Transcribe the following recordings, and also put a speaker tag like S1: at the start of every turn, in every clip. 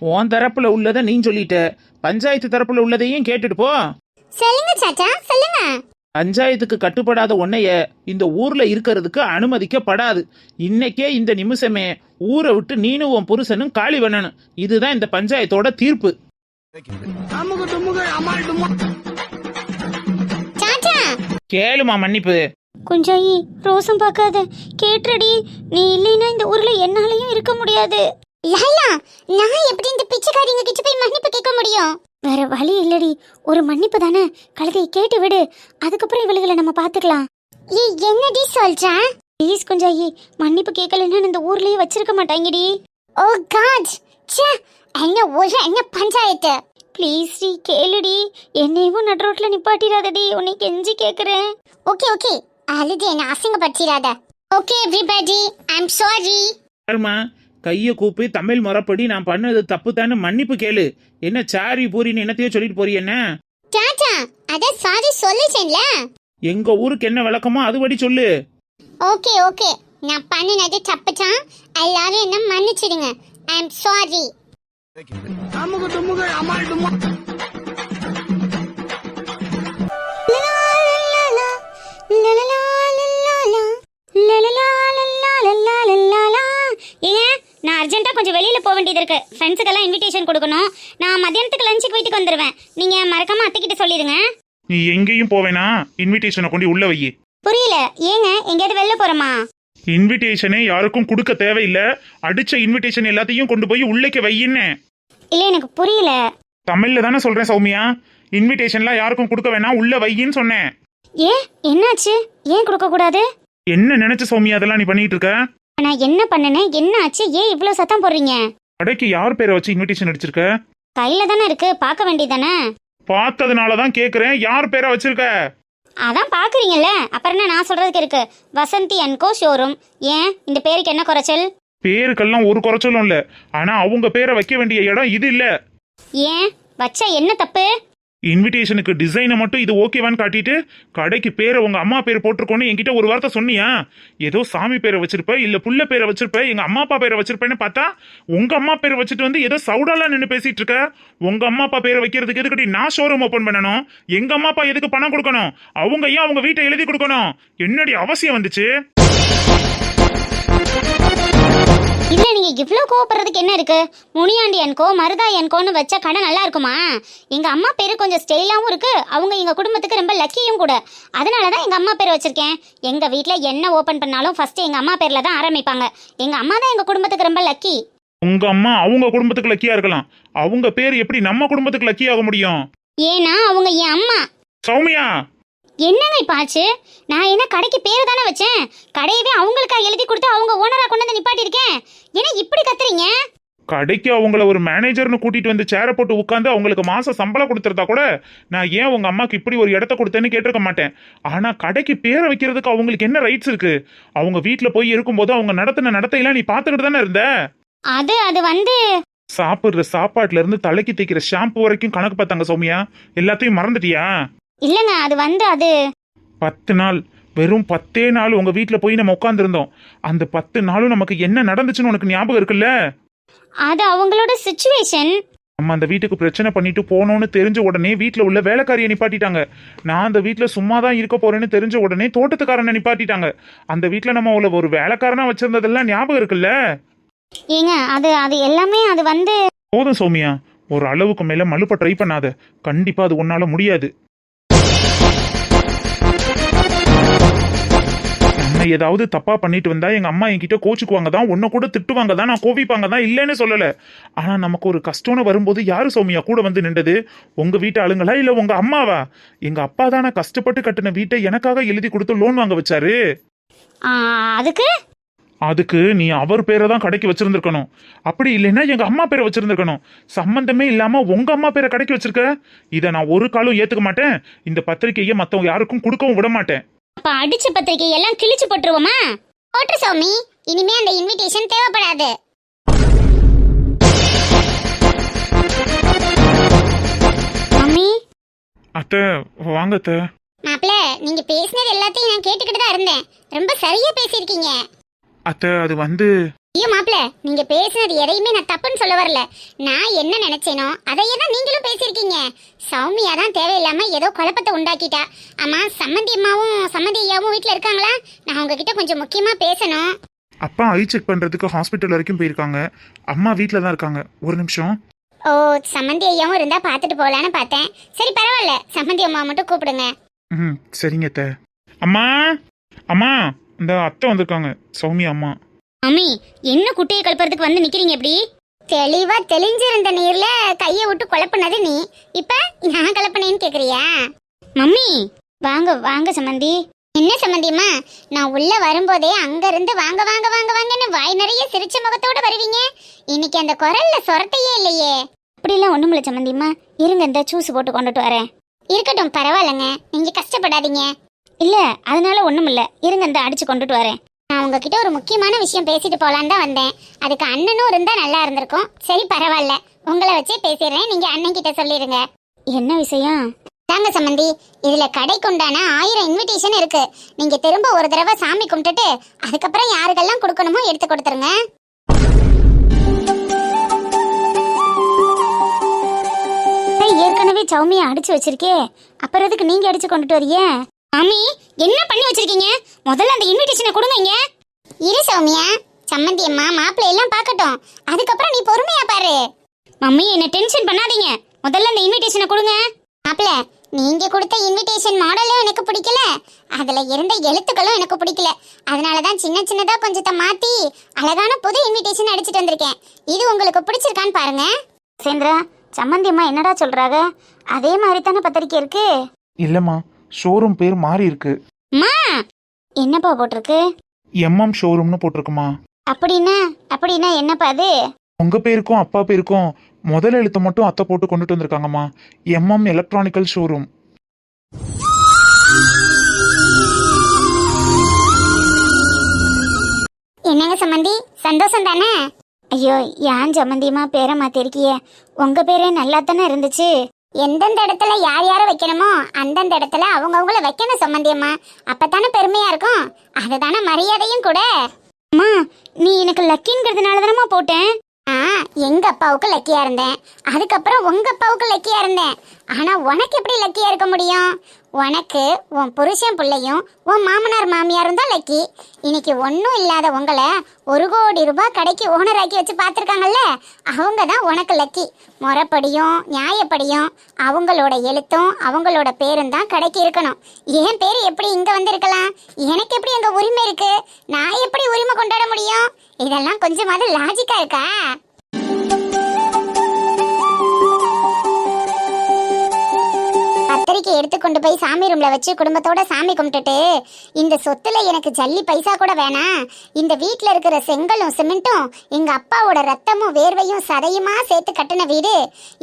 S1: உன் தரப்புல உள்ளதை நீ சொல்லிட்ட. பஞ்சாயத்து தரப்புல உள்ளதையும் கேட்டுட்டு போ.
S2: சொல்லுங்க சாச்சா சொல்லுங்க.
S1: பஞ்சாயத்துக்கு கட்டுப்படாத உன்னைய இந்த ஊர்ல இருக்கிறதுக்கு அனுமதிக்கப்படாது. இன்னைக்கே இந்த நிமிஷமே ஊரை விட்டு நீனும் உன் புருஷனும் காலி பண்ணணும். இதுதான் இந்த பஞ்சாயத்தோட தீர்ப்பு. கேளுமா மன்னிப்பு.
S2: குஞ்சாயி ரோசம் பார்க்காத. கேட்டுடி நீ இல்லைன்னா இந்த ஊர்ல என்னாலயும் இருக்க முடியாது. லைலா நான் எப்படி இந்த பிச்சைக்காரிங்க கிட்ட போய் மன்னிப்பு கேட்க முடியும்? வேற வழி இல்லடி. ஒரு மன்னிப்பு தானே? கழுதை கேட்டு விடு. அதுக்கப்புறம் இவளுகளை நம்ம பாத்துக்கலாம் ஏ என்னடி சொல்ற? ப்ளீஸ் குஞ்சாயி மன்னிப்பு கேட்கலன்னா இந்த ஊர்லயே வச்சிருக்க மாட்டாங்கடி. ஓ காட்! ச்சே என்ன ஒரு என்ன பஞ்சாயத்து? Please D கேளுடி. என்னையும் நடு ரோட்ல நிப்பாட்டிடாதடி. உன்னை கெஞ்சி கேக்குறேன். Okay okay. அழுது என்ன அசிங்கப்படுத்திடாத. Okay everybody I am sorry
S1: கையை கூப்பி தமிழ் முறைப்படி நான் பண்ணது தப்பு தானே மன்னிப்பு கேளு என்ன சாரி பூரின்னு என்னத்தையோ சொல்லிட்டு போறீ என்ன
S2: டாடா அத சாரி சொல்லிட்டேன்ல
S1: எங்க ஊருக்கு என்ன விளக்கமோ அதுபடி சொல்லு
S2: ஓகே ஓகே நான் பண்ணினது தப்பு தான் எல்லாரும் என்ன மன்னிச்சிடுங்க ஐ அம் சாரி ஏங்க நான் அர்ஜென்ட்டா கொஞ்சம் வெளியில போக வேண்டியது இருக்கு. ஃப்ரெண்ட்ஸுக்கெல்லாம் இன்விடேஷன் கொடுக்கணும். நான் மத்தியானத்துக்கு லஞ்சுக்கு வீட்டுக்கு வந்துடுவேன் நீங்க மறக்காம அத்தைக்கிட்ட சொல்லிடுங்க.
S1: நீ எங்கேயும் போவேனா? இன்விடேஷனை கொண்டு உள்ள வை
S2: புரியல. ஏங்க எங்கேயாவது வெளில போறோமா?
S1: இன்விடேஷனே யாருக்கும் கொடுக்க தேவையில்லை. அடிச்ச இன்விடேஷன் எல்லாத்தையும் கொண்டு போய் உள்ளேக்க வையின்னு.
S2: இல்ல எனக்கு புரியல.
S1: தமிழ்ல தானே சொல்றேன் சௌமியா. இன்விடேஷன்லாம் யாருக்கும் கொடுக்க வேணாம் உள்ள வையின்னு சொன்னேன்.
S2: ஏ என்னாச்சு? ஏன் கொடுக்க கூடாது?
S1: என்ன நினைச்ச சௌமியா அதெல்லாம் நீ பண்ணிட்டு இருக்க?
S2: நான் என்ன பண்ணனேன் என்ன ஆச்சு? ஏன் இவ்ளோ சத்தம் போடுறீங்க?
S1: கடைக்கு யார் பேரை வச்சு இன்விடேஷன் அடிச்சிருக்க?
S2: கையில தானே இருக்கு. பார்க்க வேண்டியதானே
S1: பார்த்ததுனால தான் கேக்குறேன். யார் பேரை வச்சிருக்க?
S2: அதான் பாக்குறீங்கல்ல அப்புறம் என்ன நான் சொல்றதுக்கு இருக்கு? வசந்தி அன்கோ ஷோரூம் ஏன்? இந்த பேருக்கு என்ன குறைச்சல்?
S1: பேருக்கெல்லாம் ஒரு குறைச்சலும் இல்ல. ஆனா அவங்க பேரை வைக்க வேண்டிய இடம் இது இல்ல.
S2: ஏன்? வச்சா என்ன தப்பு?
S1: இன்விடேஷனுக்கு டிசைனை மட்டும் இது ஓகேவான்னு காட்டிட்டு கடைக்கு பேரை உங்க அம்மா பேர் போட்டிருக்கோன்னு என்கிட்ட ஒரு வார்த்தை சொன்னியா? ஏதோ சாமி பேரை வச்சிருப்ப இல்ல புள்ள பேரை வச்சிருப்ப எங்க அம்மா அப்பா பேரை வச்சிருப்பேன்னு பார்த்தா உங்க அம்மா பேரை வச்சுட்டு வந்து ஏதோ சவுடாலாம் நின்று பேசிட்டு இருக்க? உங்க அம்மா அப்பா பேரை வைக்கிறதுக்கு எதுக்கடி நான் ஷோரூம் ஓபன் பண்ணணும்? எங்க அம்மா அப்பா எதுக்கு பணம் கொடுக்கணும்? அவங்க ஏன் அவங்க வீட்டை எழுதி கொடுக்கணும்? என்னடி அவசியம் வந்துச்சு?
S2: இவ்ளோ கோவப்படுறதுக்கு என்ன இருக்கு? முனியாண்டி அன்கோ மருதா அன்கோன்னு வச்ச கடை நல்லா இருக்குமா? எங்க அம்மா பேரு கொஞ்சம் ஸ்டைலாவும் இருக்கு. அவங்க எங்க குடும்பத்துக்கு ரொம்ப லக்கியும் கூட. அதனாலதான் எங்க அம்மா பேர் வச்சிருக்கேன். எங்க வீட்ல என்ன ஓபன் பண்ணாலும் ஃபர்ஸ்ட் எங்க அம்மா பேர்ல தான் ஆரம்பிப்பாங்க. எங்க அம்மா தான் எங்க குடும்பத்துக்கு ரொம்ப லக்கி.
S1: உங்க அம்மா அவங்க குடும்பத்துக்கு லக்கியா இருக்கலாம். அவங்க பேர் எப்படி நம்ம குடும்பத்துக்கு லக்கி ஆக முடியும்?
S2: ஏன்னா அவங்க என் அம்மா.
S1: சௌமியா!
S2: என்னங்க இப்ப ஆச்சு? நான் என்ன கடைக்கு பேர் தானே வச்சேன்? கடையவே அவங்களுக்கா எழுதி கொடுத்து அவங்க ஓனரா கொண்டு வந்து நிப்பாட்டியிருக்கேன். என்ன இப்படி கத்துறீங்க?
S1: கடைக்கு அவங்கள ஒரு மேனேஜர்னு கூட்டிட்டு வந்து சேரை போட்டு உட்காந்து அவங்களுக்கு மாசம் சம்பளம் கொடுத்துருந்தா கூட நான் ஏன் உங்க அம்மாக்கு இப்படி ஒரு இடத்த கொடுத்தேன்னு கேட்டிருக்க மாட்டேன். ஆனா கடைக்கு பேரை வைக்கிறதுக்கு அவங்களுக்கு என்ன ரைட்ஸ் இருக்கு? அவங்க வீட்ல போய் இருக்கும்போது அவங்க நடத்தின நடத்தையெல்லாம் நீ பாத்துக்கிட்டு தானே இருந்த?
S2: அது அது வந்து
S1: சாப்பிடுற சாப்பாட்டுல இருந்து தலைக்கு தேய்க்கிற ஷாம்பு வரைக்கும் கணக்கு பார்த்தாங்க சௌமியா. எல்லாத்தையும் மறந்துட்டியா?
S2: இல்லைங்க அது வந்து அது
S1: பத்து நாள் வெறும் பத்தே நாள் உங்க வீட்ல போய் நம்ம உட்காந்துருந்தோம் அந்த பத்து நாளும் நமக்கு என்ன நடந்துச்சுன்னு உனக்கு ஞாபகம் இருக்குல்ல?
S2: அது அவங்களோட சுச்சுவேஷன்
S1: நம்ம அந்த வீட்டுக்கு பிரச்சனை பண்ணிட்டு போனோம்னு தெரிஞ்ச உடனே வீட்ல உள்ள வேலைக்காரியை நிப்பாட்டிட்டாங்க. நான் அந்த வீட்ல சும்மா தான் இருக்க போறேன்னு தெரிஞ்ச உடனே தோட்டத்துக்காரனை நிப்பாட்டிட்டாங்க. அந்த வீட்ல நம்ம அவளை ஒரு வேலைக்காரனா வச்சிருந்ததெல்லாம் ஞாபகம் இருக்குல்ல?
S2: ஏங்க அது அது எல்லாமே அது வந்து
S1: போதும் சௌமியா. ஒரு அளவுக்கு மேல மலுப்ப ட்ரை பண்ணாத. கண்டிப்பா அது உன்னால முடியாது. நான் ஏதாவது தப்பா பண்ணிட்டு வந்தா எங்க அம்மா என்கிட்ட கோச்சுக்குவாங்க தான் உன்னை கூட திட்டுவாங்க தான் நான் கோவிப்பாங்க தான் இல்லைன்னு சொல்லல. ஆனா நமக்கு ஒரு கஷ்டம்னு வரும்போது யாரு சௌமியா கூட வந்து நின்றது? உங்க வீட்டு ஆளுங்களா இல்ல உங்க அம்மாவா? எங்க அப்பா தானே கஷ்டப்பட்டு கட்டின வீட்டை எனக்காக எழுதி கொடுத்து லோன் வாங்க வச்சாரு.
S2: அதுக்கு?
S1: அதுக்கு நீ அவர் பேரை தான் கடைக்கு வச்சிருந்திருக்கணும். அப்படி இல்லைன்னா எங்க அம்மா பேரை வச்சிருந்திருக்கணும். சம்பந்தமே இல்லாம உங்க அம்மா பேரை கடைக்கு வச்சிருக்க? இதை நான் ஒரு காலம் ஏத்துக்க மாட்டேன். இந்த பத்திரிக்கையை மத்தவங்க யாருக்கும் கொடுக்கவும் விட மாட்டேன்.
S2: அப்ப அடிச்ச பத்திரிக்கை எல்லாம் கிழிச்சு போட்டுருவோமா? போட்டு சௌமி. இனிமே அந்த இன்விடேஷன் தேவைப்படாது. மம்மி
S1: அத்தை வாங்க அத்தை.
S2: மாப்பிள்ள நீங்க பேசினது எல்லாத்தையும் நான் கேட்டுக்கிட்டு தான் இருந்தேன். ரொம்ப சரியா பேசியிருக்கீங்க.
S1: அத்தை அது வந்து
S2: ஐயோ மாப்பிள்ள நீங்க பேசினது எதையுமே நான் தப்புன்னு சொல்ல வரல. நான் என்ன நினைச்சேனோ அதையே தான் நீங்களும் பேசியிருக்கீங்க. சௌமியா தான் தேவையில்லாம ஏதோ குழப்பத்தை உண்டாக்கிட்டா. ஆமா சம்மந்தி அம்மாவும் சம்மந்தி ஐயாவும் வீட்ல இருக்காங்களா? நான் உங்ககிட்ட கொஞ்சம் முக்கியமா பேசணும்.
S1: அப்பா ஐ செக் பண்றதுக்கு ஹாஸ்பிட்டல் வரைக்கும் போயிருக்காங்க. அம்மா வீட்டில் தான் இருக்காங்க. ஒரு நிமிஷம்.
S2: ஓ சம்மந்தி ஐயாவும் இருந்தா பார்த்துட்டு போகலான்னு பார்த்தேன். சரி பரவாயில்ல. சம்மந்தி அம்மா மட்டும் கூப்பிடுங்க.
S1: ம் சரிங்க அத்தை. அம்மா! அம்மா! இந்த அத்தை வந்திருக்காங்க. சௌமியா அம்மா.
S2: மம்மி என்ன குட்டையை கலப்புறதுக்கு வந்து நிக்கிறீங்க எப்படி தெளிவா தெளிஞ்சிருந்த நீர்ல கைய விட்டு குழப்பினது நீ. இப்ப நான் கலப்பினேன்னு கேக்குறியா? மம்மி வாங்க வாங்க சம்மந்தி என்ன சம்மந்தியம்மா நான் உள்ள வரும்போதே அங்க இருந்து வாங்க வாங்க வாங்க வாங்கன்னு வாய் நிறைய சிரிச்ச முகத்தோட வருவீங்க. இன்னைக்கு அந்த குரல்ல சொரத்தையே இல்லையே. அப்படிலாம் ஒண்ணுமில்ல சம்மந்தியம்மா இருங்க இந்த ஜூஸ் போட்டு கொண்டுட்டு வரேன். இருக்கட்டும் பரவாயில்லைங்க. நீங்க கஷ்டப்படாதீங்க. இல்ல அதனால ஒண்ணுமில்ல இருங்க இந்த அடிச்சு கொண்டுட்டு வரேன். நான் உங்ககிட்ட ஒரு முக்கியமான விஷயம் பேசிட்டு போலான்னு தான் வந்தேன். அதுக்கு அண்ணனும் இருந்தா நல்லா இருந்திருக்கும். சரி பரவாயில்ல. உங்களை வச்சே பேசிடுறேன். நீங்க அண்ணன் கிட்ட சொல்லிடுங்க. என்ன விஷயம்? தாங்க சம்மந்தி இதுல கடைக்கு உண்டான ஆயிரம் இன்விடேஷன் இருக்கு. நீங்க திரும்ப ஒரு தடவை சாமி கும்பிட்டுட்டு அதுக்கப்புறம் யாருக்கெல்லாம் கொடுக்கணுமோ எடுத்து கொடுத்துருங்க. ஏற்கனவே சௌமியை அடிச்சு வச்சிருக்கே. அப்புறம் எதுக்கு நீங்க அடிச்சு கொண்டுட்டு வரீங்க மாமி என்ன பண்ணி வச்சிருக்கீங்க? முதல்ல அந்த இன்விடேஷனை கொடுங்க இரு சௌமியா சம்மந்தி அம்மா மாப்பிள்ளை எல்லாம் பார்க்கட்டும். அதுக்கப்புறம் நீ பொறுமையா பாரு. மம்மி என்ன டென்ஷன் பண்ணாதீங்க. முதல்ல அந்த இன்விடேஷனை கொடுங்க. மாப்பிள்ள நீங்க கொடுத்த இன்விடேஷன் மாடலும் எனக்கு பிடிக்கல. அதுல இருந்த எழுத்துக்களும் எனக்கு பிடிக்கல. அதனால தான் சின்ன சின்னதா கொஞ்சத்தை மாத்தி அழகான புது இன்விடேஷன் அடிச்சிட்டு வந்திருக்கேன். இது உங்களுக்கு பிடிச்சிருக்கான்னு பாருங்க. சேந்திரா சம்மந்தி அம்மா என்னடா சொல்றாங்க? அதே மாதிரி தானே பத்திரிக்கை இருக்கு?
S1: இல்லம்மா ஷோரூம் பேர் மாறி இருக்கு.
S2: அம்மா என்னப்பா போட்டிருக்கு?
S1: எம்எம் ஷோரூம்னு போட்டிருக்குமா?
S2: அப்படின்னா அப்படின்னா என்னப்பா அது?
S1: உங்க பேருக்கும் அப்பா பேருக்கும் முதல் எழுத்து மட்டும் அத்தை போட்டு கொண்டுட்டு வந்திருக்காங்கம்மா. எம்எம் எலக்ட்ரானிக்கல் ஷோரூம்
S2: என்னங்க சம்மந்தி? சந்தோஷம் தானே? ஐயோ ஏன் சம்மந்தியமா பேரை மாத்திருக்கிய? உங்க பேரே நல்லா தானே இருந்துச்சு? எந்தெந்த இடத்துல யார் யாரை வைக்கணுமோ அந்தந்த இடத்துல அவங்கவுங்கள வைக்கணும் சம்மந்தியம்மா அப்பதானே பெருமையா இருக்கும். அதுதானே மரியாதையும் கூட. அம்மா நீ எனக்கு லக்கிங்கிறதுனால தானம்மா போட்டேன். ஆ எங்க அப்பாவுக்கு லக்கியா இருந்தேன். அதுக்கப்புறம் உங்க அப்பாவுக்கு லக்கியா இருந்தேன். ஆனா உனக்கு எப்படி லக்கியா இருக்க முடியும்? உனக்கு உன் புருஷன் பிள்ளையும் உன் மாமனார் மாமியாரும் தான் லக்கி இன்னைக்கு ஒன்றும் இல்லாத உங்களை ஒரு கோடி ரூபாய் கடைக்கு ஓனர் ஆக்கி வச்சு பார்த்துருக்காங்கல்ல அவங்க தான் உனக்கு லக்கி முறைப்படியும் நியாயப்படியும் அவங்களோட எழுத்தும் அவங்களோட பேரும் தான் கடைக்கு இருக்கணும். என் பேர் எப்படி இங்கே வந்திருக்கலாம்? எனக்கு எப்படி எங்கள் உரிமை இருக்குது நான் எப்படி உரிமை கொண்டாட முடியும்? இதெல்லாம் கொஞ்சமாவது லாஜிக்கா இருக்கா? பத்திரிக்கை எடுத்து கொண்டு போய் சாமி ரூம்ல வச்சு குடும்பத்தோட சாமி கும்பிட்டுட்டு இந்த சொத்துல எனக்கு ஜல்லி பைசா கூட வேணாம் இந்த வீட்ல இருக்கிற செங்கலும் சிமெண்ட்டும் எங்க அப்பாவோட ரத்தமும் வேர்வையும் சதையுமா சேர்த்து கட்டின வீடு.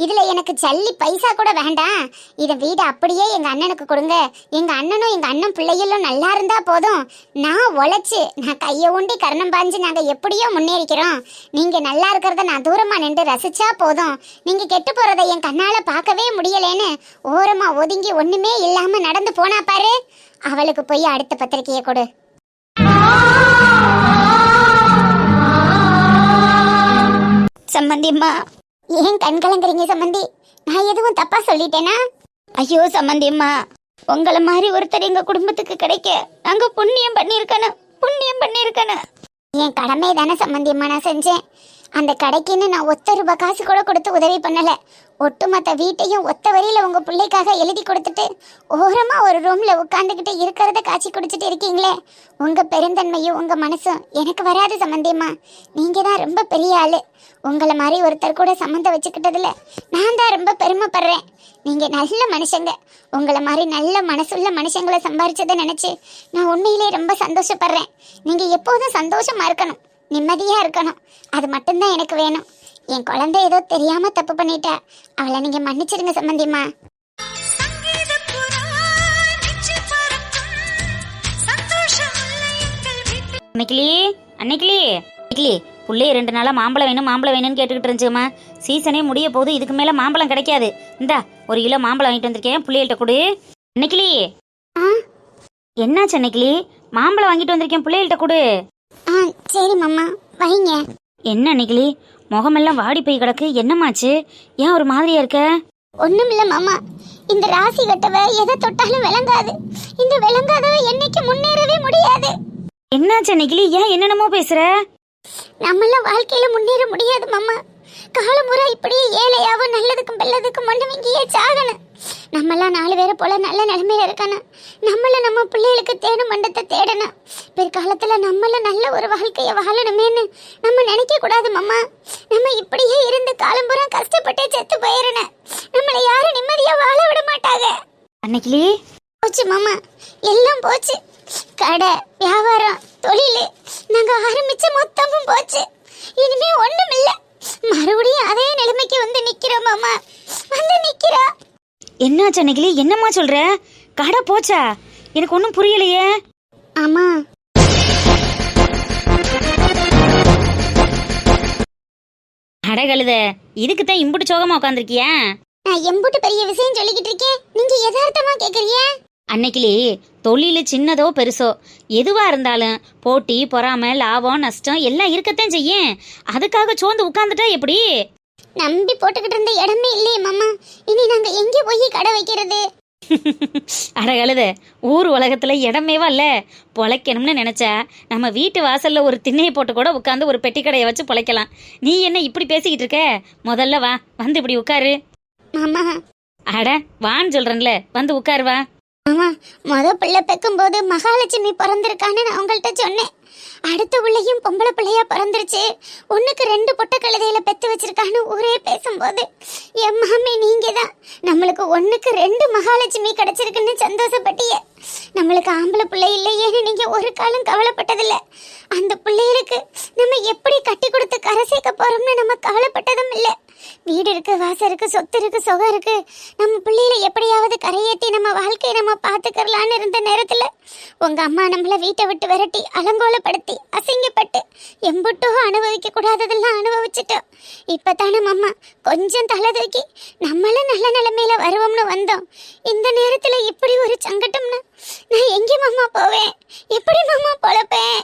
S2: இதுல எனக்கு ஜல்லி பைசா கூட வேண்டாம். இதை வீடு அப்படியே எங்க அண்ணனுக்கு கொடுங்க. எங்க அண்ணனும் எங்க அண்ணன் பிள்ளைகளும் நல்லா இருந்தா போதும். நான் உழைச்சு நான் கையை ஊண்டி கர்ணம் பாஞ்சு நாங்க எப்படியோ முன்னேறிக்கிறோம். நீங்க நல்லா இருக்கிறத நான் தூரமா நின்று ரசிச்சா போதும். நீங்க கெட்டு போறதை என் கண்ணால பார்க்கவே முடியலேன்னு ஓரமா ஒதுங்கி ஒண்ணுமே இல்லாம நடந்து போனா பாரு. அவளுக்கு போய் அடுத்த பத்திரிக்கையை கொடு. சம்பந்திம்மா ஏன் கண் கலங்குறீங்க சம்பந்தி? நான் எதுவும் தப்பா சொல்லிட்டேனா? ஐயோ சம்பந்திம்மா உங்களை மாதிரி ஒருத்தர் எங்க குடும்பத்துக்கு கிடைக்க நாங்க புண்ணியம் பண்ணியிருக்கணும் புண்ணியம் பண்ணியிருக்கணும். என் கடமை தானே சம்பந்தியம்மா நான் செஞ்சேன். அந்த கடைக்குன்னு நான் ஒத்த ரூபாய் காசு கூட கொடுத்து உதவி பண்ணல. ஒட்டுமொத்த வீட்டையும் ஒத்த வரியில் உங்கள் பிள்ளைக்காக எழுதி கொடுத்துட்டு ஓரமாக ஒரு ரூமில் உட்காந்துக்கிட்டு இருக்கிறத காட்சி குடிச்சிட்டு இருக்கீங்களே. உங்கள் பெருந்தன்மையும் உங்கள் மனசும் எனக்கு வராது சம்மந்தியம்மா நீங்கள் தான் ரொம்ப பெரிய ஆள். உங்களை மாதிரி ஒருத்தர் கூட சம்மந்தம் வச்சுக்கிட்டதில் நான் தான் ரொம்ப பெருமைப்படுறேன். நீங்கள் நல்ல மனுஷங்க. உங்களை மாதிரி நல்ல மனசுள்ள மனுஷங்களை சம்பாரிச்சதை நினச்சி நான் உண்மையிலே ரொம்ப சந்தோஷப்படுறேன். நீங்கள் எப்போதும் சந்தோஷமாக இருக்கணும். நிம்மதியாக இருக்கணும். அது மட்டும்தான் எனக்கு வேணும். என் குழந்தை ஏதோ தெரியாம தப்பு பண்ணிட்டா. அவளை நீங்க மன்னிச்சிடுங்க சம்பந்தியம்மா
S3: அன்னைக்கிளி அன்னைக்கிளி. அன்னைக்கிளி புள்ளைய ரெண்டு நாளா மாம்பழம் வேணும் மாம்பழம் வேணும்னு கேட்டுக்கிட்டு இருந்துச்சுமா சீசனே முடிய போகுது இதுக்கு மேல மாம்பழம் கிடைக்காது. இந்தா ஒரு கிலோ மாம்பழம் வாங்கிட்டு வந்திருக்கேன் பிள்ளைகள்ட்ட கொடு. அன்னைக்கிளி.
S2: ஆ?
S3: என்னாச்சு அன்னைக்கிளி? மாம்பழம் வாங்கிட்டு வந்திருக்கேன் பிள்ளைகள்ட்ட கொடு.
S2: ஆ சரி மாமா வைங்க.
S3: என்ன அன்னைக்கிளி முகமெல்லாம் வாடி போய் கிடக்கு. என்னமாச்சு ஏன் ஒரு மாதிரியா இருக்க?
S2: ஒண்ணுமில்ல மாமா. இந்த ராசி கட்டவ எதை தொட்டாலும் விளங்காது. இந்த விளங்காதவ என்னைக்கு முன்னேறவே முடியாது.
S3: என்னாச்சு அன்னைக்கிளி ஏன் என்னென்னமோ பேசுற?
S2: நம்மளாம் வாழ்க்கையில முன்னேற முடியாது மாமா. காலமுறை இப்படியே ஏழையாவும் நல்லதுக்கும் பெல்லதுக்கும் மண்ணு இங்கேயே சாகணும். நம்மளாம் நாலு பேரை போல நல்ல நிலைமையில இருக்கணும். நம்மள நம்ம பிள்ளைகளுக்கு தேடும் மண்டத்தை தேடணும். பிற்காலத்துல நம்மள நல்ல ஒரு வாழ்க்கைய வாழணுமேன்னு நம்ம நினைக்க கூடாது மாமா. நம்ம இப்படியே இருந்து காலம்புறா கஷ்டப்பட்டே செத்து போயிடணும் நம்மளை யாரும் நிம்மதியா வாழ விட மாட்டாங்க.
S3: அன்னைக்கிளி
S2: போச்சு மாமா. எல்லாம் போச்சு. கடை வியாபாரம் தொழில். நாங்க ஆரம்பிச்ச மொத்தமும் போச்சு. இனிமே ஒண்ணும் இல்ல மறுபடியும் அதே நிலைமைக்கு வந்து நிக்கிறோம் மாமா. வந்து நிக்கிறோம்.
S3: என்னாச்சு அன்னைக்கிளி என்னம்மா சொல்ற? கடை போச்சா? எனக்கு ஒன்றும் புரியலையே.
S2: ஆமா.
S3: அட கழுத இதுக்கு தான் இம்புட்டு சோகமா உட்காந்துருக்கியா
S2: நான் எம்புட்டு பெரிய விஷயம் சொல்லிக்கிட்டு இருக்கேன். நீங்க யதார்த்தமா கேக்குறீங்க?
S3: அன்னைக்கிளி தொழில் சின்னதோ பெருசோ. எதுவா இருந்தாலும் போட்டி பொறாமை லாபம் நஷ்டம் எல்லாம் இருக்கத்தான் செய்யும். அதுக்காக சோர்ந்து உட்காந்துட்டா எப்படி?
S2: நம்பி போட்டுக்கிட்டு இருந்த இடமே இல்லையே மாமா. இனி நாங்க எங்க போய் கடை வைக்கிறது?
S3: அட கழுத ஊர் உலகத்துல இடமேவா இல்ல? பொழைக்கணும்னு நினைச்சா நம்ம வீட்டு வாசல்ல ஒரு திண்ணையை போட்டு கூட உட்காந்து ஒரு பெட்டி கடையை வச்சு பொழைக்கலாம். நீ என்ன இப்படி பேசிக்கிட்டு இருக்க? முதல்ல வா வந்து இப்படி உட்காரு.
S2: மாமா.
S3: அட வான்னு சொல்றேன்ல வந்து உட்காரு வா.
S2: ஆமா முத பிள்ளை பெக்கும்போது மகாலட்சுமி பிறந்திருக்கான்னு நான் உங்கள்கிட்ட சொன்னேன். அடுத்த உள்ளையும் பொம்பளை பிள்ளையா பிறந்துருச்சு. ஒண்ணுக்கு ரெண்டு பொட்ட கழுதையில பெத்து வச்சிருக்கான்னு ஊரே பேசும்போது என் மாமே நீங்க தான் நம்மளுக்கு ஒண்ணுக்கு ரெண்டு மகாலட்சுமி கிடைச்சிருக்குன்னு சந்தோஷப்பட்டிய. நம்மளுக்கு ஆம்பளை பிள்ளை இல்லையேன்னு நீங்க ஒரு காலம் கவலைப்பட்டதில்ல. அந்த பிள்ளைகளுக்கு நம்ம எப்படி கட்டி கொடுத்து கரை சேர்க்க போறோம்னு நம்ம கவலைப்பட்டதும் இல்லை. வீடு இருக்கு வாசல் இருக்கு சொத்து இருக்கு சுகம் இருக்கு. நம்ம பிள்ளைகளை எப்படியாவது கரையேற்றி நம்ம வாழ்க்கையை நம்ம பார்த்துக்கலான்னு இருந்த நேரத்துல உங்க அம்மா நம்மள வீட்டை விட்டு விரட்டி அலங்கோல படுத்தி அசிங்கப்பட்டு எம்புட்டோ அனுபவிக்க கூடாததெல்லாம் அனுபவிச்சிட்டோம் இப்பதானே அம்மா கொஞ்சம் தலை தூக்கி நம்மளும் நல்ல நிலைமையில வருவோம்னு வந்தோம். இந்த நேரத்துல இப்படி ஒரு சங்கட்டம்னா நான் எங்கே மாமா போவேன்? எப்படி மாமா பொழப்பேன்?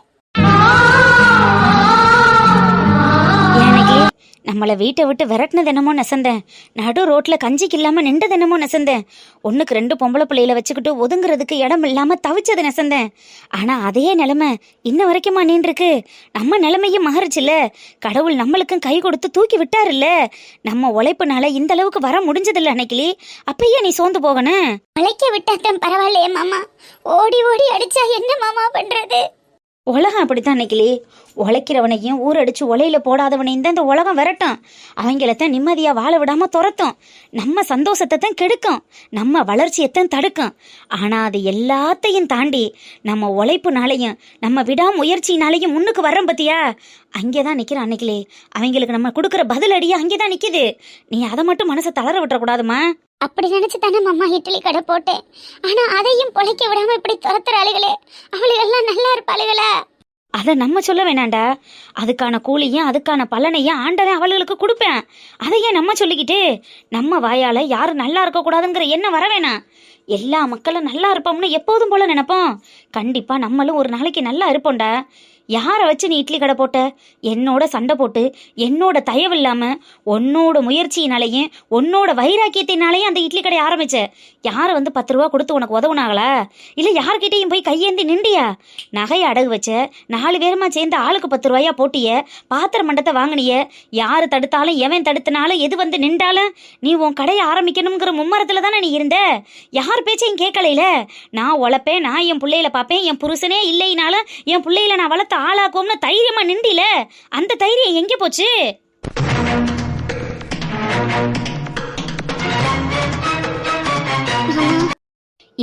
S3: நம்மளை வீட்டை விட்டு விரட்டினது என்னமோ நெசந்தேன். நடு ரோட்டில் கஞ்சிக்கு இல்லாமல் நின்றது என்னமோ நெசந்தேன். ஒன்றுக்கு ரெண்டு பொம்பளை பிள்ளையில வச்சுக்கிட்டு ஒதுங்குறதுக்கு இடம் இல்லாமல் தவிச்சது நெசந்தேன். ஆனால் அதே நிலைமை இன்ன வரைக்குமா நின்றுருக்கு நம்ம நிலைமையும் மாறுச்சுல்ல? கடவுள் நம்மளுக்கும் கை கொடுத்து தூக்கி விட்டாருல்ல? நம்ம உழைப்புனால இந்த அளவுக்கு வர முடிஞ்சதில்ல அன்னைக்கிளி அப்பயே நீ சோர்ந்து போகணும்.
S2: உழைக்க விட்டாத்தான் பரவாயில்லையே மாமா. ஓடி ஓடி அடிச்சா என்ன மாமா பண்றது?
S3: உலகம் அப்படித்தான் நிக்கலி உழைக்கிறவனையும் ஊரடிச்சு உலையில போடாதவனையும் தான் இந்த உலகம் விரட்டும். அவங்களத்தான் நிம்மதியா வாழ விடாம துரத்தும். நம்ம சந்தோஷத்தை தான் கெடுக்கும். நம்ம வளர்ச்சியைத்தான் தடுக்கும். ஆனா அது எல்லாத்தையும் தாண்டி நம்ம உழைப்புனாலையும் நம்ம விடாமுயற்சினாலையும் முன்னுக்கு வர்றோம் பத்தியா? அங்கேதான் நிக்கிறான் அன்னைக்கிலே. அவங்களுக்கு நம்ம கொடுக்குற பதிலடியாக அங்கே அங்கேதான் நிக்குது. நீ அதை மட்டும் மனசை தளர விட்டுறக்கூடாதுமா
S2: அப்படி நினைச்சு தானே மாமா இட்லி கடை போட்டேன். ஆனா அதையும் பொழைக்க விடாம இப்படி துரத்துற ஆளுகளே. அவளுகெல்லாம் நல்லா இருப்பாளுகளா.
S3: அதை நம்ம சொல்ல வேணாண்டா. அதுக்கான கூலியும் அதுக்கான பலனையும் ஆண்டவன் அவளுகளுக்கு கொடுப்பேன். அதை ஏன் நம்ம சொல்லிக்கிட்டு நம்ம வாயால யாரும் நல்லா இருக்கக்கூடாதுங்கிற எண்ணம் வர வேணாம். எல்லா மக்களும் நல்லா இருப்போம்னு எப்போதும் போல நினைப்போம். கண்டிப்பா நம்மளும் ஒரு நாளைக்கு நல்லா இருப்போம்டா. யாரை வச்சு நீ இட்லி கடை போட்ட? என்னோட சண்டை போட்டு என்னோட தயவு இல்லாம உன்னோட முயற்சியினாலையும் உன்னோட வைராக்கியத்தினாலையும் அந்த இட்லி கடையை ஆரம்பிச்ச. யாரை வந்து பத்து ரூபா கொடுத்து உனக்கு உதவுனாங்களா? இல்லை யார்கிட்டையும் போய் கையேந்தி நின்றியா? நகையை அடகு வச்ச நாலு பேருமா சேர்ந்து ஆளுக்கு பத்து ரூபாயா போட்டிய பாத்திர மண்டத்தை வாங்கினிய யார் தடுத்தாலும் எவன் தடுத்தினாலும் எது வந்து நின்றாலும் நீ உன் கடையை ஆரம்பிக்கணுங்கிற மும்மரத்தில் தானே நீ இருந்த? யார் பேச்சையும் கேட்கலையில? நான் உழைப்பேன் நான் என் பிள்ளையில பார்ப்பேன் என் புருஷனே இல்லைனாலும் என் பிள்ளையில நான் வளர்த்த ஆளாக்கும்னு தைரியமா நின்றில அந்த தைரியம் எங்கே போச்சு?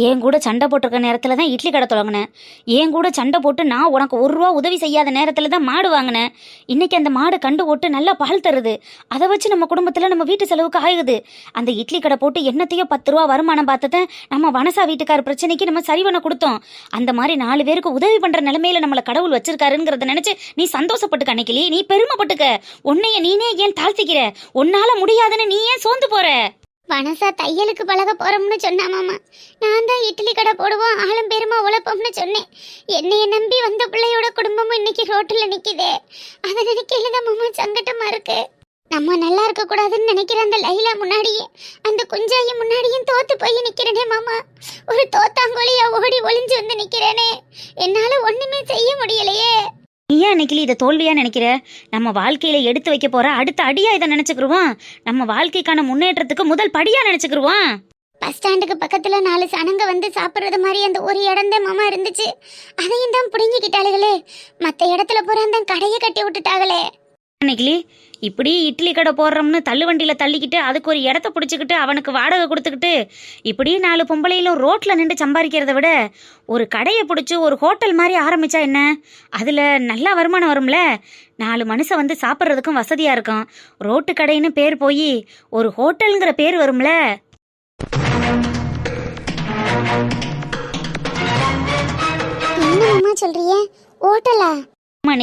S3: என் கூட சண்டை போட்டிருக்க நேரத்தில் தான் இட்லி கடை தொடங்கினேன். என் கூட சண்டை போட்டு நான் உனக்கு ஒரு ரூபா உதவி செய்யாத நேரத்தில் தான் மாடு வாங்கினேன். இன்னைக்கு அந்த மாடு கண்டு போட்டு நல்லா பால் தருது. அதை வச்சு நம்ம குடும்பத்தில் நம்ம வீட்டு செலவுக்கு ஆகுது. அந்த இட்லி கடை போட்டு என்னத்தையோ பத்து ரூபா வருமானம் பார்த்தத நம்ம வனசா வீட்டுக்கார பிரச்சனைக்கு நம்ம சரி பண்ண கொடுத்தோம். அந்த மாதிரி நாலு பேருக்கு உதவி பண்ணுற நிலைமையில நம்மளை கடவுள் வச்சிருக்காருங்கிறத நினச்சி நீ சந்தோஷப்பட்டுக்க அன்னைக்கிளி நீ பெருமைப்பட்டுக்க. உன்னைய நீனே ஏன் தாழ்த்திக்கிற? உன்னால் முடியாதுன்னு நீ ஏன் சோர்ந்து போகிற
S2: வனசா தையலுக்கு பழக போறோம்னு சொன்னா மாமா. நான் தான் இட்லி கடை போடுவோம் ஆளும் பெருமா உழைப்போம்னு சொன்னேன். என்னைய நம்பி வந்த பிள்ளையோட குடும்பமும் இன்னைக்கு ரோட்டில் நிக்குதே. அதை நினைக்கல தான் மாமா சங்கட்டமா இருக்கு. நம்ம நல்லா இருக்க கூடாதுன்னு நினைக்கிற அந்த லைலா முன்னாடியே அந்த குஞ்சாயி முன்னாடியும் தோத்து போய் நிக்கிறேனே மாமா. ஒரு தோத்தாங்கோலியா ஓடி ஒளிஞ்சு வந்து நிக்கிறேனே. என்னால ஒண்ணுமே செய்ய முடியலையே.
S3: நீ ஏன் அன்னைக்கு இதை தோல்வியா நினைக்கிற? நம்ம வாழ்க்கையில எடுத்து வைக்க போற அடுத்த அடியா இதை நினைச்சுக்கிருவோம் நம்ம வாழ்க்கைக்கான முன்னேற்றத்துக்கு முதல் படியா நினைச்சுக்கிருவோம்
S2: பஸ் ஸ்டாண்டுக்கு பக்கத்துல நாலு சனங்க வந்து சாப்பிடுறது மாதிரி அந்த ஒரு இடம் தான் மாமா இருந்துச்சு. அதையும் தான் புடுங்கிக்கிட்டாளுகளே. மத்த இடத்துல பூரா தான் கடையை கட்டி விட்டுட்டாங்களே
S3: அன்னைக்கிளி இப்படி இட்லி கடை போடுறோம்னு தள்ளுவண்டியில் தள்ளிக்கிட்டு அதுக்கு ஒரு இடத்த பிடிச்சிக்கிட்டு அவனுக்கு வாடகை கொடுத்துக்கிட்டு இப்படி நாலு பொம்பளையிலும் ரோட்டில் நின்று சம்பாதிக்கிறத விட ஒரு கடையை பிடிச்சி ஒரு ஹோட்டல் மாதிரி ஆரம்பிச்சா என்ன? அதில் நல்லா வருமானம் வரும்ல? நாலு மனுஷன் வந்து சாப்பிட்றதுக்கும் வசதியாக இருக்கும் ரோட்டு கடைன்னு பேர் போய் ஒரு ஹோட்டலுங்கிற பேர் வரும்ல?
S2: என்ன சொல்றிய ஹோட்டலா?
S3: ஆமா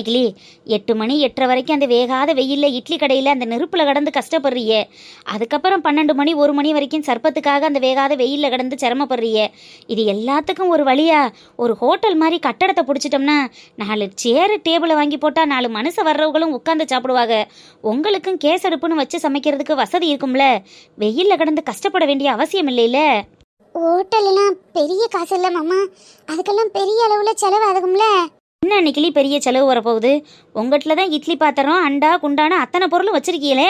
S3: எட்டு மணி எட்டரை வரைக்கும் அந்த வேகாத வெயிலில் இட்லி கடையில் அந்த நெருப்பில் கடந்து கஷ்டப்படுறியே. அதுக்கப்புறம் பன்னெண்டு மணி ஒரு மணி வரைக்கும் சர்ப்பத்துக்காக அந்த வேகாத வெயில்ல கடந்து சிரமப்படுறியே. இது எல்லாத்துக்கும் ஒரு வழியா ஒரு ஹோட்டல் மாதிரி கட்டடத்தை பிடிச்சிட்டோம்னா நாலு சேரு டேபிளை வாங்கி போட்டால் நாலு மனுஷ வர்றவங்களும் உட்காந்து சாப்பிடுவாங்க. உங்களுக்கும் கேஸ் அடுப்புன்னு வச்சு சமைக்கிறதுக்கு வசதி இருக்கும்ல? வெயிலில் கடந்து கஷ்டப்பட வேண்டிய அவசியம் இல்லைல்ல?
S2: ஹோட்டல்லாம் பெரிய காசு இல்லை மாமா. அதுக்கெல்லாம் பெரிய அளவில் செலவு ஆகும்ல
S3: என்ன அன்னைக்கிளி பெரிய செலவு வரப்போகுது? உங்கள்கிட்ட தான் இட்லி பாத்திரம் அண்டா குண்டான அத்தனை பொருளும் வச்சிருக்கீங்களே?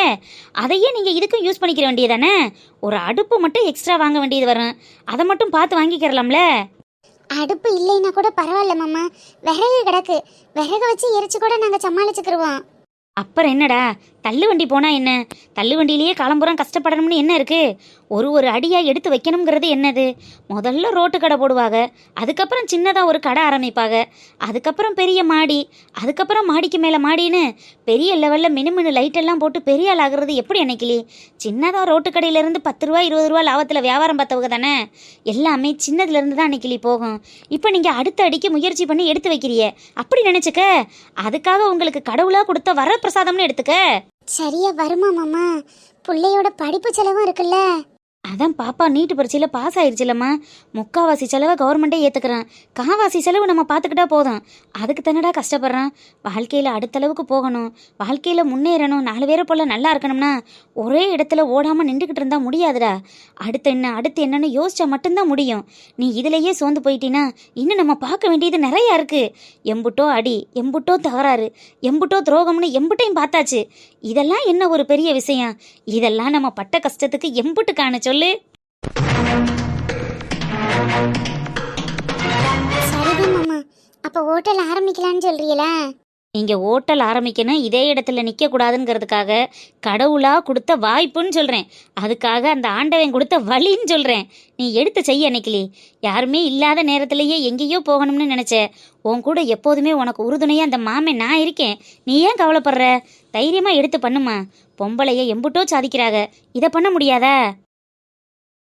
S3: அதையே நீங்கள் இதுக்கும் யூஸ் பண்ணிக்கிற வேண்டியதானே? ஒரு அடுப்பு மட்டும் எக்ஸ்ட்ரா வாங்க வேண்டியது வரும். அதை மட்டும் பார்த்து வாங்கிக்கிறலாம்ல?
S2: அடுப்பு இல்லைன்னா கூட பரவாயில்ல மாமா. விறகு கிடக்கு. விறகு வச்சு எரிச்சு கூட நாங்க சமாளிச்சுக்கிருவோம்.
S3: அப்புறம் என்னடா? தள்ளு வண்டி என்ன? தள்ளு வண்டியிலேயே காலம்புறம் கஷ்டப்படணும்னு என்ன இருக்குது ஒரு ஒரு அடியாக எடுத்து வைக்கணுங்கிறது என்னது? முதல்ல ரோட்டு கடை போடுவாங்க. அதுக்கப்புறம் சின்னதாக ஒரு கடை ஆரம்பிப்பாங்க. அதுக்கப்புறம் பெரிய மாடி. அதுக்கப்புறம் மாடிக்கு மேலே மாடின்னு பெரிய லெவலில் மினுமினு லைட்டெல்லாம் போட்டு பெரிய ஆள் ஆகிறது எப்படி அன்னைக்கிளி சின்னதாக ரோட்டு கடையிலேருந்து பத்து ரூபா இருபது ரூபா லாபத்தில் வியாபாரம் பார்த்தவங்க தானே? எல்லாமே சின்னதுலேருந்து தான் அன்னைக்கிளி போகும். இப்போ நீங்கள் அடுத்த அடிக்கு முயற்சி பண்ணி எடுத்து வைக்கிறிய அப்படி நினச்சிக்க? அதுக்காக உங்களுக்கு கடவுளாக கொடுத்த வரப்பிரசாதம்னு எடுத்துக்க.
S2: சரியா வருமா மாமா? பிள்ளையோட படிப்பு செலவும் இருக்குல்ல?
S3: அதான் பாப்பா நீட்டு பரீட்சையில் பாஸ் ஆயிடுச்சுலம்மா முக்காவாசி செலவை கவர்மெண்ட்டே ஏற்றுக்கிறான் காவாசி செலவு நம்ம பார்த்துக்கிட்டா போதும். அதுக்கு தானடா கஷ்டப்படுறான். வாழ்க்கையில் அடுத்த அளவுக்கு போகணும். வாழ்க்கையில் முன்னேறணும். நாலு பேரை போல் நல்லா இருக்கணும்னா ஒரே இடத்துல ஓடாமல் நின்றுக்கிட்டு இருந்தால் முடியாதுடா. அடுத்து என்ன அடுத்து என்னன்னு யோசிச்சா மட்டும்தான் முடியும். நீ இதிலேயே சோர்ந்து போயிட்டீன்னா இன்னும் நம்ம பார்க்க வேண்டியது நிறையா இருக்குது எம்புட்டோ அடி எம்புட்டோ தகராறு எம்புட்டோ துரோகம்னு எம்புட்டையும் பார்த்தாச்சு. இதெல்லாம் என்ன ஒரு பெரிய விஷயம்? இதெல்லாம் நம்ம பட்ட கஷ்டத்துக்கு எம்புட்டு காண சொல்லு.
S2: சரிதான் மாமா அப்ப ஹோட்டல் ஆரம்பிக்கலாம்னு சொல்றீங்களா?
S3: நீங்கள் ஓட்டல் ஆரம்பிக்கணும் இதே இடத்துல நிற்கக்கூடாதுங்கிறதுக்காக கடவுளாக கொடுத்த வாய்ப்புன்னு சொல்கிறேன் அதுக்காக அந்த ஆண்டவன் கொடுத்த வழின்னு சொல்கிறேன் நீ எடுத்து செய்ய அன்னைக்கிளி யாருமே இல்லாத நேரத்திலேயே எங்கேயோ போகணும்னு நினச்ச உன் கூட எப்போதுமே உனக்கு உறுதுணையாக அந்த மாமே நான் இருக்கேன். நீ ஏன் கவலைப்படுற? தைரியமாக எடுத்து பண்ணுமா. பொம்பளைய எம்புட்டோ சாதிக்கிறாங்க இதை பண்ண முடியாதா?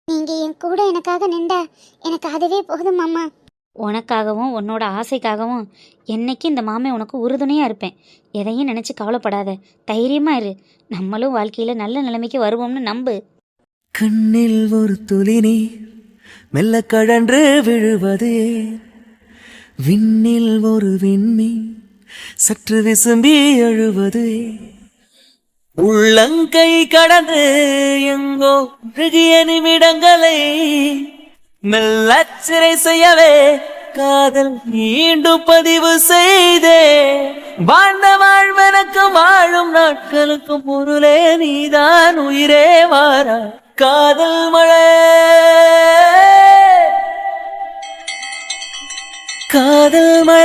S2: நீங்கள் என் கூட எனக்காக நின்றா எனக்கு அதுவே போதும் மாமா.
S3: உனக்காகவும் உன்னோட ஆசைக்காகவும் என்னைக்கு இந்த மாமே உனக்கு உறுதுணையாக இருப்பேன். எதையும் நினச்சி கவலைப்படாத. தைரியமாக இரு. நம்மளும் வாழ்க்கையில் நல்ல நிலைமைக்கு வருவோம்னு நம்பு.
S4: கண்ணில் ஒரு துளி நீர் மெல்ல கழன்று விழுவது. விண்ணில் ஒரு விண்மீ சற்று விசும்பி எழுவது. உள்ளங்கை கடந்து எங்கோ அழுகிய நிமிடங்களை. மெல்லச் சிறை செய்யவே காதல் மீண்டும் பதிவு செய்தே. வாழ்ந்த வாழ்வனுக்கும் வாழும் நாட்களுக்கும் பொருளே நீதான் உயிரே வாரா. காதல் மழை. காதல் மழை.